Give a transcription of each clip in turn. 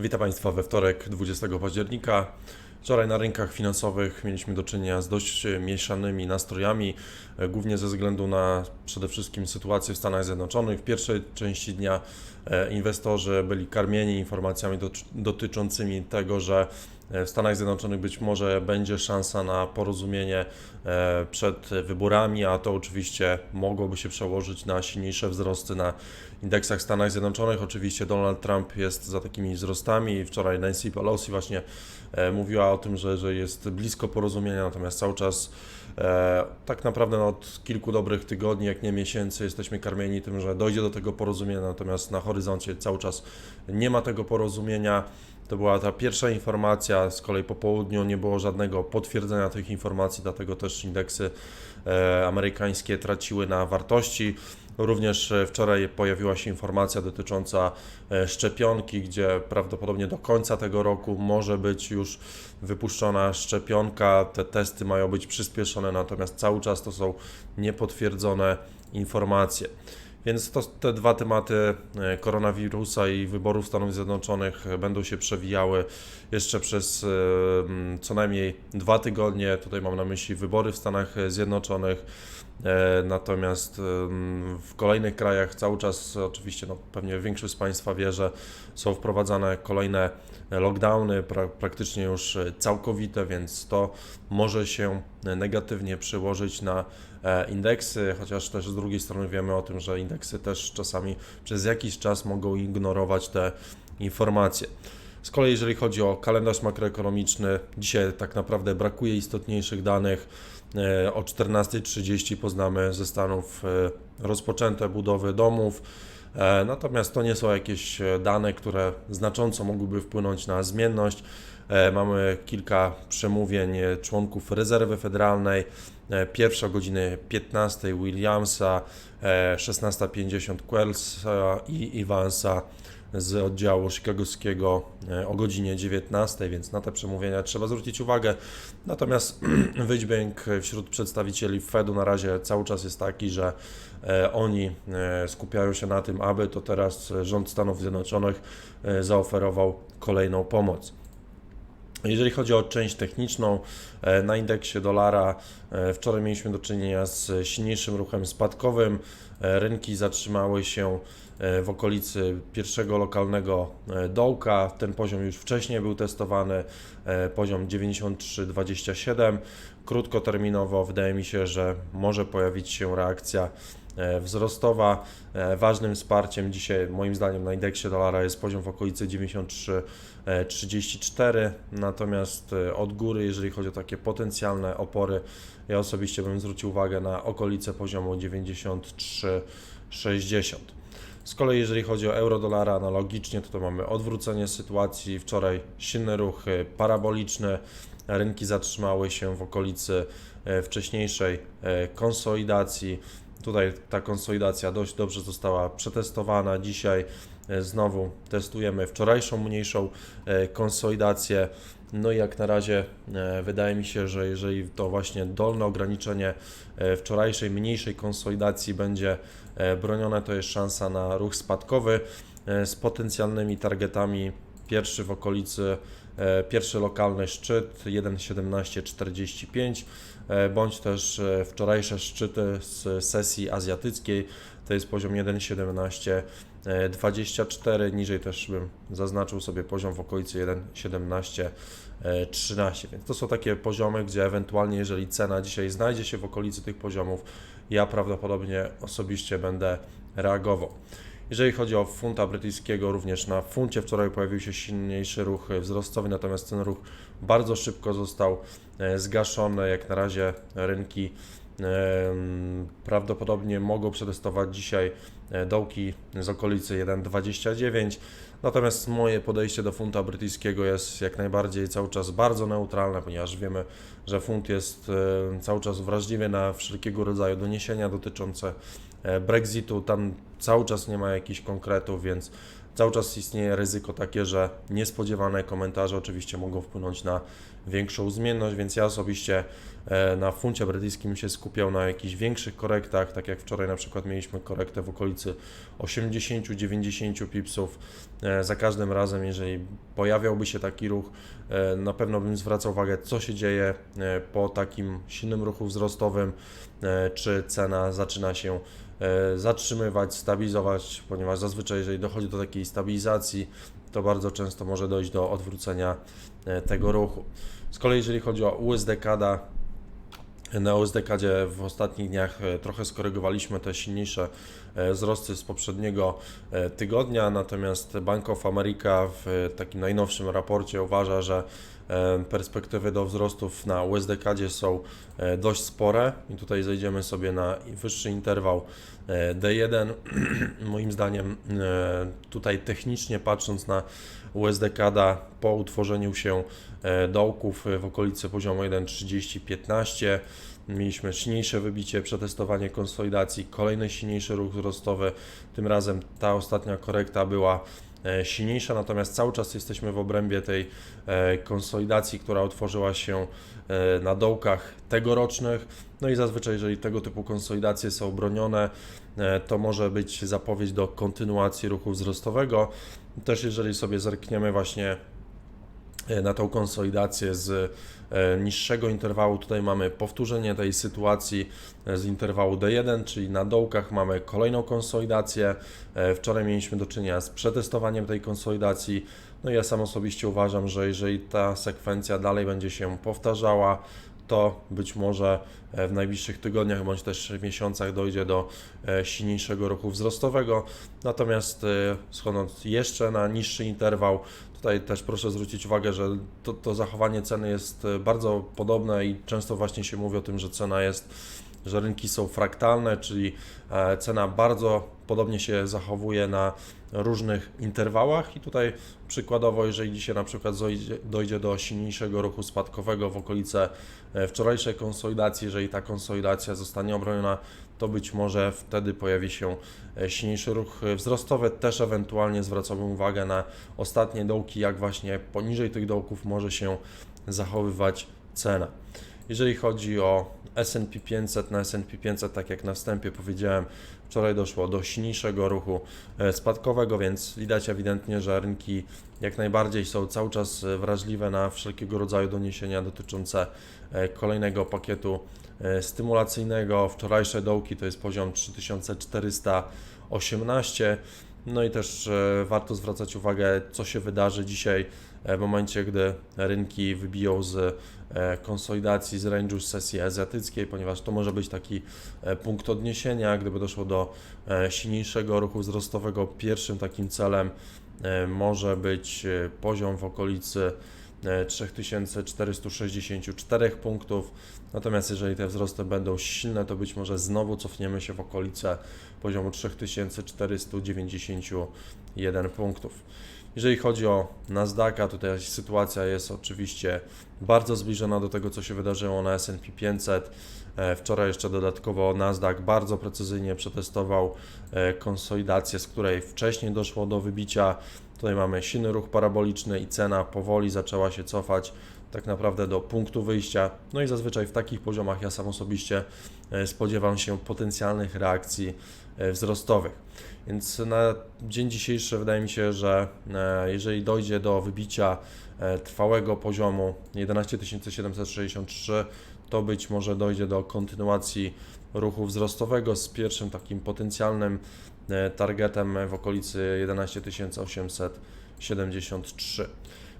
Witam Państwa we wtorek 20 października. Wczoraj na rynkach finansowych mieliśmy do czynienia z dość mieszanymi nastrojami, e, głównie ze względu na przede wszystkim sytuację w Stanach Zjednoczonych. W pierwszej części dnia e, inwestorzy byli karmieni informacjami dot- dotyczącymi tego, że w Stanach Zjednoczonych być może będzie szansa na porozumienie e, przed wyborami, a to oczywiście mogłoby się przełożyć na silniejsze wzrosty na indeksach Stanach Zjednoczonych. Oczywiście Donald Trump jest za takimi wzrostami. Wczoraj Nancy Pelosi właśnie e, mówiła o tym, że, że jest blisko porozumienia, natomiast cały czas e, tak naprawdę no, od kilku dobrych tygodni, jak nie miesięcy, jesteśmy karmieni tym, że dojdzie do tego porozumienia, natomiast na horyzoncie cały czas nie ma tego porozumienia. To była ta pierwsza informacja, z kolei po południu nie było żadnego potwierdzenia tych informacji, dlatego też indeksy e, amerykańskie traciły na wartości. Również e, wczoraj pojawiła się informacja dotycząca e, szczepionki, gdzie prawdopodobnie do końca tego roku może być już wypuszczona szczepionka. Te testy mają być przyspieszone, natomiast cały czas to są niepotwierdzone informacje. Więc to, te dwa tematy e, koronawirusa i wyborów Stanów Zjednoczonych e, będą się przewijały jeszcze przez e, co najmniej dwa tygodnie. Tutaj mam na myśli wybory w Stanach Zjednoczonych. E, Natomiast w kolejnych krajach cały czas, oczywiście, no, pewnie większość z Państwa wie, że są wprowadzane kolejne lockdowny, pra, praktycznie już całkowite, więc to może się negatywnie przełożyć na e, indeksy, chociaż też z drugiej strony wiemy o tym, że indeksy też czasami przez jakiś czas mogą ignorować te informacje. Z kolei jeżeli chodzi o kalendarz makroekonomiczny, dzisiaj tak naprawdę brakuje istotniejszych danych. E, O 14.30 poznamy ze Stanów e, rozpoczęte budowy domów. E, Natomiast to nie są jakieś dane, które znacząco mogłyby wpłynąć na zmienność. Mamy kilka przemówień członków rezerwy federalnej. Pierwsza o godzinie 15 Williamsa, e, 16.50 Quellsa i Evansa z oddziału chicagowskiego e, o godzinie 19, więc na te przemówienia trzeba zwrócić uwagę. Natomiast wydźwięk wśród przedstawicieli Fedu na razie cały czas jest taki, że e, oni e, skupiają się na tym, aby to teraz rząd Stanów Zjednoczonych zaoferował kolejną pomoc. Jeżeli chodzi o część techniczną, na indeksie dolara wczoraj mieliśmy do czynienia z silniejszym ruchem spadkowym. E, Rynki zatrzymały się e, w okolicy pierwszego lokalnego e, dołka. Ten poziom już wcześniej był testowany, poziom 93,27. Krótkoterminowo wydaje mi się, że może pojawić się reakcja wzrostowa. Ważnym wsparciem dzisiaj, moim zdaniem, na indeksie dolara jest poziom w okolicy 93,34. Natomiast od góry, jeżeli chodzi o takie potencjalne opory, ja osobiście bym zwrócił uwagę na okolice poziomu 93,60. Z kolei jeżeli chodzi o euro-dolara, analogicznie, to, to mamy odwrócenie sytuacji. Wczoraj silny ruch e, paraboliczny, rynki zatrzymały się w okolicy e, wcześniejszej e, konsolidacji. Tutaj ta konsolidacja dość dobrze została przetestowana. Dzisiaj e, znowu testujemy wczorajszą mniejszą konsolidację. No i jak na razie e, wydaje mi się, że jeżeli to właśnie dolne ograniczenie e, wczorajszej mniejszej konsolidacji będzie e, bronione, to jest szansa na ruch spadkowy z potencjalnymi targetami. Pierwszy w okolicy, pierwszy lokalny szczyt 1,1745, e, bądź też wczorajsze szczyty z sesji azjatyckiej, to jest poziom 1,1724, niżej też bym zaznaczył sobie poziom w okolicy 1,1713, więc to są takie poziomy, gdzie ewentualnie jeżeli cena dzisiaj znajdzie się w okolicy tych poziomów, ja prawdopodobnie osobiście będę reagował. Jeżeli chodzi o funta brytyjskiego, również na funcie wczoraj pojawił się silniejszy ruch wzrostowy, natomiast ten ruch bardzo szybko został e, zgaszony. Jak na razie rynki prawdopodobnie mogą przetestować dzisiaj e, dołki z okolicy 1,29. Natomiast moje podejście do funta brytyjskiego jest jak najbardziej cały czas bardzo neutralne, ponieważ wiemy, że funt jest e, cały czas wrażliwy na wszelkiego rodzaju doniesienia dotyczące e, Brexitu. Tam cały czas nie ma jakichś konkretów, więc Cały czas istnieje ryzyko takie, że niespodziewane komentarze oczywiście mogą wpłynąć na większą zmienność, więc ja osobiście e, na funcie brytyjskim się skupiał na jakichś większych korektach, tak jak wczoraj na przykład mieliśmy korektę w okolicy 80-90 pipsów. E, Za każdym razem, jeżeli pojawiałby się taki ruch, e, na pewno bym zwracał uwagę, co się dzieje po takim silnym ruchu wzrostowym, czy cena zaczyna się zatrzymywać, stabilizować, ponieważ zazwyczaj, jeżeli dochodzi do takiej stabilizacji, to bardzo często może dojść do odwrócenia e, tego ruchu. Z kolei, jeżeli chodzi o USD-CAD, na USD-CADzie w ostatnich dniach e, trochę skorygowaliśmy te silniejsze e, wzrosty z poprzedniego e, tygodnia, natomiast Bank of America w takim najnowszym raporcie uważa, że e, perspektywy do wzrostów na USD-CADzie są e, dość spore i tutaj zejdziemy sobie na wyższy interwał e, D1. Moim zdaniem e, tutaj technicznie patrząc na USD-CAD po utworzeniu się dołków w okolicy poziomu 1.3015 mieliśmy silniejsze wybicie, przetestowanie konsolidacji, kolejny silniejszy ruch wzrostowy. Tym razem ta ostatnia korekta była silniejsza, natomiast cały czas jesteśmy w obrębie tej e, konsolidacji, która utworzyła się e, na dołkach tegorocznych. No i zazwyczaj, jeżeli tego typu konsolidacje są bronione, e, to może być zapowiedź do kontynuacji ruchu wzrostowego. Też jeżeli sobie zerkniemy właśnie e, na tą konsolidację z e, niższego interwału, tutaj mamy powtórzenie tej sytuacji e, z interwału D1, czyli na dołkach mamy kolejną konsolidację. E, Wczoraj mieliśmy do czynienia z przetestowaniem tej konsolidacji. No ja sam osobiście uważam, że jeżeli ta sekwencja dalej będzie się powtarzała, to być może e, w najbliższych tygodniach bądź też miesiącach dojdzie do e, silniejszego ruchu wzrostowego. Natomiast e, schodząc jeszcze na niższy interwał, tutaj też proszę zwrócić uwagę, że to, to zachowanie ceny jest e, bardzo podobne i często właśnie się mówi o tym, że cena jest, że rynki są fraktalne, czyli e, cena bardzo podobnie się zachowuje na różnych interwałach. I tutaj przykładowo, jeżeli dzisiaj na przykład dojdzie, do silniejszego ruchu spadkowego w okolice e, wczorajszej konsolidacji, jeżeli ta konsolidacja zostanie obroniona, to być może wtedy pojawi się e, silniejszy ruch e, wzrostowy. Też ewentualnie zwracałbym uwagę na ostatnie dołki, jak właśnie poniżej tych dołków może się zachowywać cena. Jeżeli chodzi o S&P 500, na S&P 500, tak jak na wstępie powiedziałem, wczoraj doszło do silniejszego ruchu e, spadkowego, więc widać ewidentnie, że rynki jak najbardziej są cały czas wrażliwe na wszelkiego rodzaju doniesienia dotyczące e, kolejnego pakietu e, stymulacyjnego. Wczorajsze dołki to jest poziom 3418. No i też warto zwracać uwagę, co się wydarzy dzisiaj w momencie, gdy rynki wybiją z e, konsolidacji z range'u sesji azjatyckiej, ponieważ to może być taki e, punkt odniesienia, gdyby doszło do e, silniejszego ruchu wzrostowego. Pierwszym takim celem e, może być e, poziom w okolicy e, 3464 punktów. Natomiast jeżeli te wzrosty będą silne, to być może znowu cofniemy się w okolice poziomu 3491 punktów. Jeżeli chodzi o Nasdaqa, tutaj sytuacja jest oczywiście bardzo zbliżona do tego, co się wydarzyło na S&P 500. E, Wczoraj jeszcze dodatkowo Nasdaq bardzo precyzyjnie przetestował e, konsolidację, z której wcześniej doszło do wybicia. Tutaj mamy silny ruch paraboliczny i cena powoli zaczęła się cofać tak naprawdę do punktu wyjścia. No i zazwyczaj w takich poziomach ja sam osobiście e, spodziewam się potencjalnych reakcji e, wzrostowych. Więc na dzień dzisiejszy wydaje mi się, że e, jeżeli dojdzie do wybicia trwałego poziomu 11 763, to być może dojdzie do kontynuacji ruchu wzrostowego z pierwszym takim potencjalnym targetem w okolicy 11 873.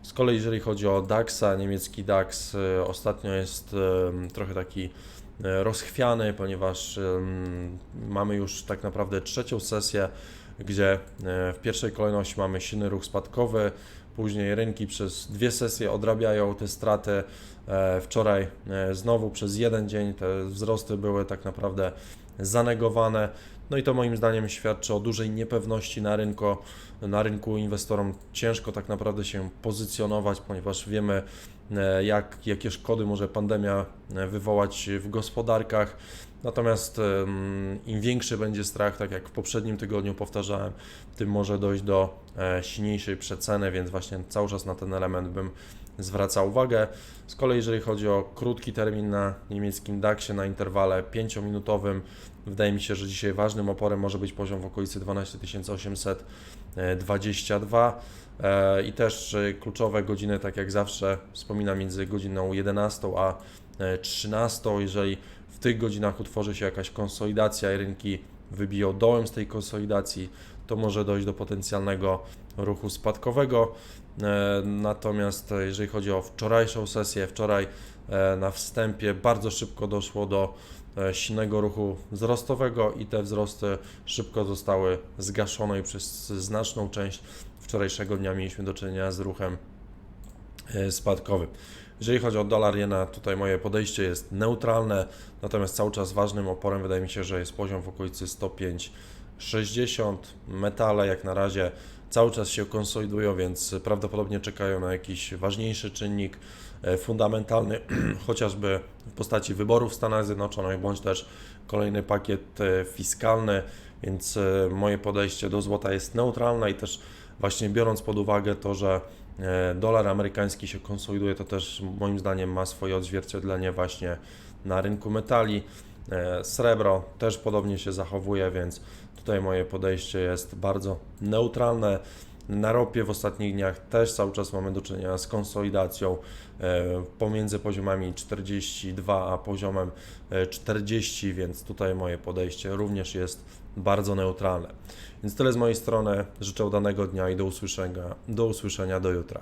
Z kolei jeżeli chodzi o DAX-a, niemiecki DAX e, ostatnio jest trochę taki e, rozchwiany, ponieważ mamy już tak naprawdę trzecią sesję, gdzie e, w pierwszej kolejności mamy silny ruch spadkowy, później rynki przez dwie sesje odrabiają te straty. E, Wczoraj e, znowu przez jeden dzień te wzrosty były tak naprawdę zanegowane. No i to moim zdaniem świadczy o dużej niepewności na rynku. Na rynku inwestorom ciężko tak naprawdę się pozycjonować, ponieważ wiemy, e, jak, jakie szkody może pandemia wywołać w gospodarkach. Natomiast im większy będzie strach, tak jak w poprzednim tygodniu powtarzałem, tym może dojść do silniejszej przeceny, więc właśnie cały czas na ten element bym zwracał uwagę. Z kolei jeżeli chodzi o krótki termin na niemieckim DAX-ie na interwale 5-minutowym, wydaje mi się, że dzisiaj ważnym oporem może być poziom w okolicy 12 822 E, i też e, kluczowe godziny, tak jak zawsze wspominam, między godziną 11 a e, 13. Jeżeli w tych godzinach utworzy się jakaś konsolidacja i rynki wybiją dołem z tej konsolidacji, to może dojść do potencjalnego ruchu spadkowego. E, Natomiast jeżeli chodzi o wczorajszą sesję, wczoraj e, na wstępie bardzo szybko doszło do e, silnego ruchu wzrostowego i te wzrosty szybko zostały zgaszone i przez znaczną część wczorajszego dnia mieliśmy do czynienia z ruchem spadkowym. Jeżeli chodzi o dolar jena, tutaj moje podejście jest neutralne, natomiast cały czas ważnym oporem wydaje mi się, że jest poziom w okolicy 105,60. Metale jak na razie cały czas się konsolidują, więc prawdopodobnie czekają na jakiś ważniejszy czynnik e, fundamentalny, chociażby w postaci wyborów w Stanach Zjednoczonych, bądź też kolejny pakiet e, fiskalny, więc e, moje podejście do złota jest neutralne i też właśnie biorąc pod uwagę to, że dolar amerykański się konsoliduje, to też moim zdaniem ma swoje odzwierciedlenie właśnie na rynku metali. E, Srebro też podobnie się zachowuje, więc tutaj moje podejście jest bardzo neutralne. Na ropie w ostatnich dniach też cały czas mamy do czynienia z konsolidacją e, pomiędzy poziomami 42 a poziomem e, 40, więc tutaj moje podejście również jest bardzo neutralne. Więc tyle z mojej strony. Życzę udanego dnia i do usłyszenia, do usłyszenia do jutra.